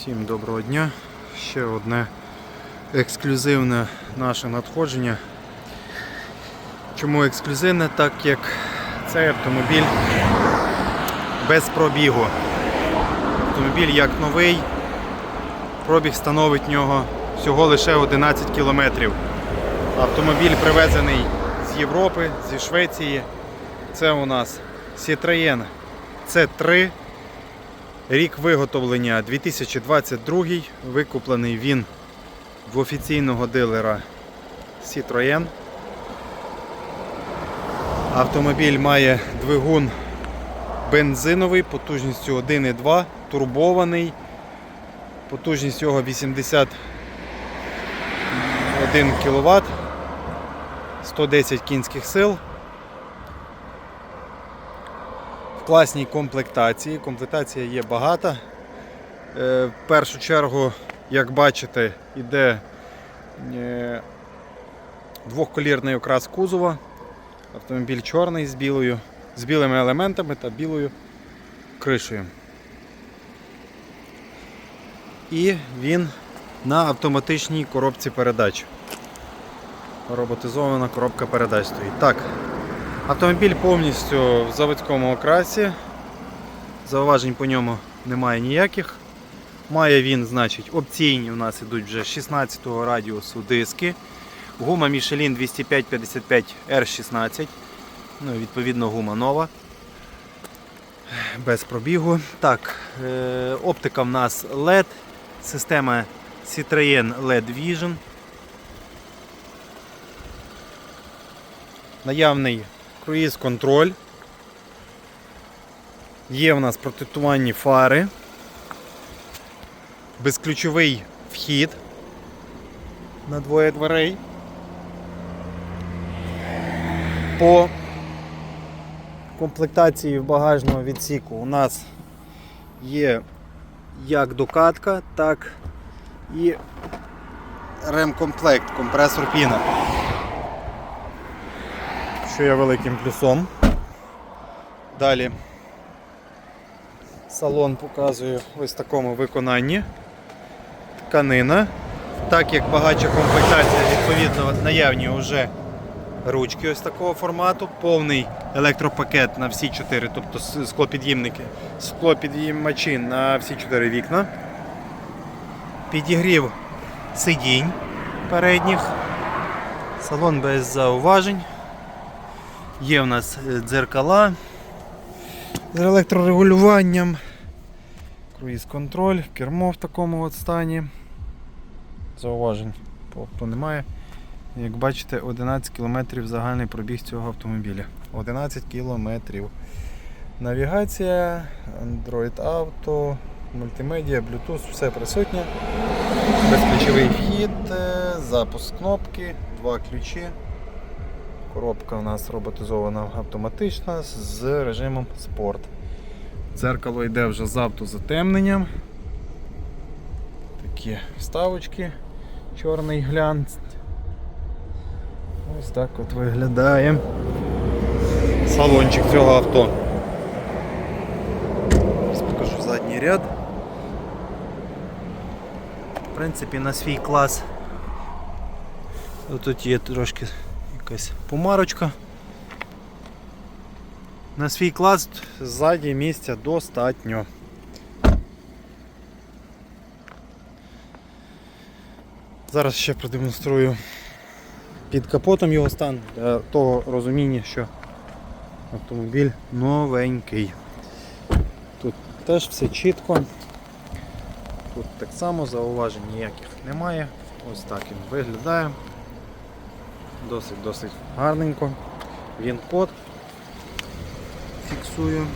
Всім доброго дня. Ще одне ексклюзивне наше надходження. Чому ексклюзивне? Так як цей автомобіль без пробігу. Автомобіль як новий. Пробіг становить в нього всього лише 11 кілометрів. Автомобіль привезений з Європи, зі Швеції. Це у нас Citroën C3. Рік виготовлення 2022. Викуплений він в офіційного дилера Citroën. Автомобіль має двигун бензиновий потужністю 1,2, турбований. Потужність його 81 кВт, 110 кінських сил. В класній комплектації. Комплектація є багата. Е, В першу чергу, як бачите, йде е, двохколірний окрас кузова. Автомобіль чорний з білою, з білими елементами та білою кришею. І він на автоматичній коробці передач. Роботизована коробка передач стоїть. Так, автомобіль повністю в заводському окрасі. Зауважень по ньому немає ніяких. Має він, значить, опційні у нас ідуть вже 16-го радіусу диски. Гума Michelin 205-55 R16. Ну, відповідно, гума нова. Без пробігу. Так, е, оптика в нас LED, система Citroën LED Vision. Наявний круїз контроль. Є в нас протитуванні фари. Безключовий вхід на двоє дверей. По комплектації багажного відсіку у нас є як докатка, так і ремкомплект, компресор піна. Що є великим плюсом. Далі салон показую ось такому виконанні. Тканина. Так як багача комплектація, відповідно, наявні вже ручки ось такого формату, повний електропакет на всі чотири, тобто склопід'ємники, склопідіймачі на всі чотири вікна. Підігрів сидінь передніх. Салон без зауважень. Є в нас е, дзеркала з електрорегулюванням. Круїз контроль, кермо в такому от стані. Зауважень по авто немає. Як бачите, 11 км загальний пробіг цього автомобіля. 11 км. Навігація, Android Auto, мультимедіа, Bluetooth, все присутнє. Безключовий вхід, е, запуск кнопки, два ключі. Коробка у нас роботизована автоматична з режимом спорт. Дзеркало йде вже з автозатемненням. Такі вставочки, чорний глянц. Ось так от виглядає салончик цього авто. Зараз покажу задній ряд. В принципі, на свій клас. Тут є трошки якась помарочка. На свій клас ззаді місця достатньо. Зараз ще продемонструю під капотом його стан для того розуміння, що автомобіль новенький. Тут теж все чітко. Тут так само зауважень ніяких немає. Ось так він виглядає. Досить досить гарненько. Він код фіксую.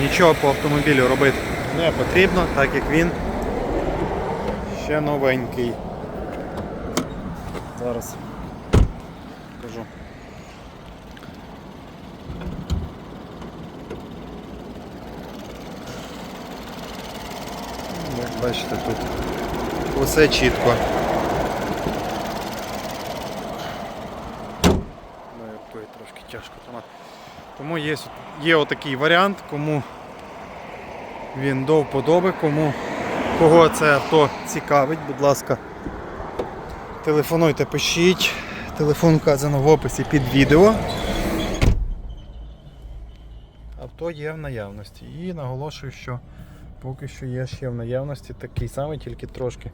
Нічого по автомобілю робити не потрібно, так як він ще новенький. Зараз покажу. Як бачите, тут усе чітко. Ну, трошки тяжко тримати. Тому є, є отакий варіант, кому він до вподоби, кому кого це авто цікавить, будь ласка, телефонуйте, пишіть. Телефон вказано в описі під відео. Авто є в наявності. І наголошую, що поки що є ще в наявності такий самий, тільки трошки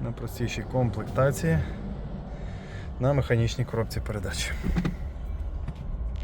на простішій комплектації на механічній коробці передач.